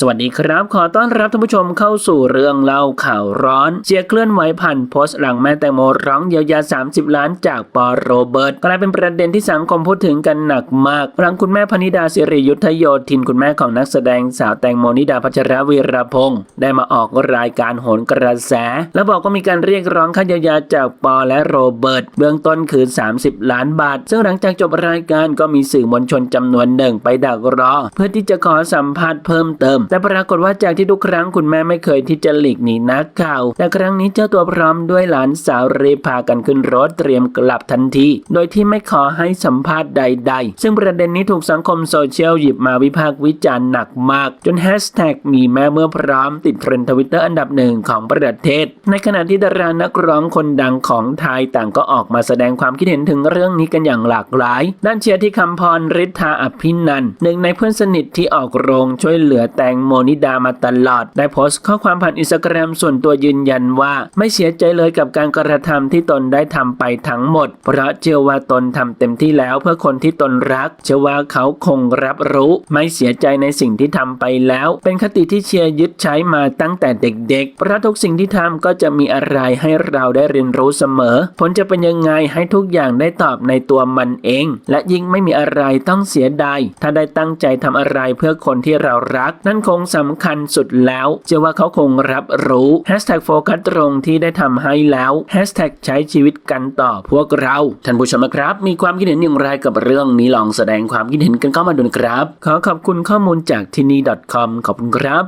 สวัสดีครับ ขอต้อนรับท่านผู้ชมเข้าสู่เรื่องเล่าข่าวร้อนเจียเคลื่อนไหวผ่านโพสต์หลังแม่แตงโมร้องเยียวยา 30 ล้านจากปอโรเบิร์ตกลายเป็นประเด็นที่สังคมพูดถึงกันหนักมากหลังคุณแม่พนิดาสิริยุทธโยธินคุณแม่ของนักแสดงสาวแตงโมนิดาพัชรวีรพงศ์ได้มาออกรายการโหนกระแส และบอกว่ามีการเรียกร้องค่าเยียวยาจากปอและโรเบิร์ตเบื้องต้นคือ 30 ล้านบาท ซึ่งหลังจากจบรายการก็มีสื่อมวลชนจำนวนหนึ่งไปดักรอ เพื่อที่จะขอสัมภาษณ์เพิ่มเติมแต่ปรากฏว่าจากที่ทุกครั้งคุณแม่ไม่เคยที่จะหลีกหนีนักข่าว แต่ครั้งนี้เจ้าตัวพร้อมด้วยหลานสาวรีพากันขึ้นรถเตรียมกลับทันที โดยที่ไม่ขอให้สัมภาษณ์ใด ๆ ซึ่งประเด็นนี้ถูกสังคมโซเชียลหยิบมาวิพากษ์วิจารณ์หนักมาก จนแฮชแท็กมีแม่เมื่อพร้อมติดเทรนด์ทวิตเตอร์อันดับหนึ่งของประเทศ ในขณะที่ดารานักร้องคนดังของไทยต่างก็ออกมาแสดงความคิดเห็นถึงเรื่องนี้กันอย่างหลากหลาย ด้านเชียร์ที่คำพรฤทธาอภินันหนึ่งในเพื่อนสนิทที่ออกโรงช่วยเหลือแตงโมนิดามาตลอด ได้โพสต์ข้อความผ่านอินสตาแกรมส่วนตัวยืนยันว่า ไม่เสียใจเลยกับการกระทำที่ตนได้ทำไปทั้งหมด เพราะเชื่อว่าตนทำเต็มที่แล้วเพื่อคนที่ตนรัก เชื่อว่าเขาคงรับรู้ ไม่เสียใจในสิ่งที่ทำไปแล้ว เป็นคติที่เชียร์ยึดใช้มาตั้งแต่เด็กๆ เพราะทุกสิ่งที่ทำก็จะมีอะไรให้เราได้เรียนรู้เสมอ ผลจะเป็นยังไงให้ทุกอย่างได้ตอบในตัวมันเอง และยิ่งไม่มีอะไรต้องเสียดายถ้าได้ตั้งใจทำอะไรเพื่อคนที่เรารัก นั่นคงสำคัญสุดแล้วเชื่อว่าเขาคงรับรู้แฮชแท็กโฟกัสตรงที่ได้ทำให้แล้วแฮชแท็กใช้ชีวิตกันต่อพวกเรา ท่านผู้ชมครับ มีความคิดเห็นอย่างไรกับเรื่องนี้ลองแสดงความคิดเห็นกันเข้ามาดูนะครับ ขอขอบคุณข้อมูลจากที่นี่ .com ขอบคุณครับ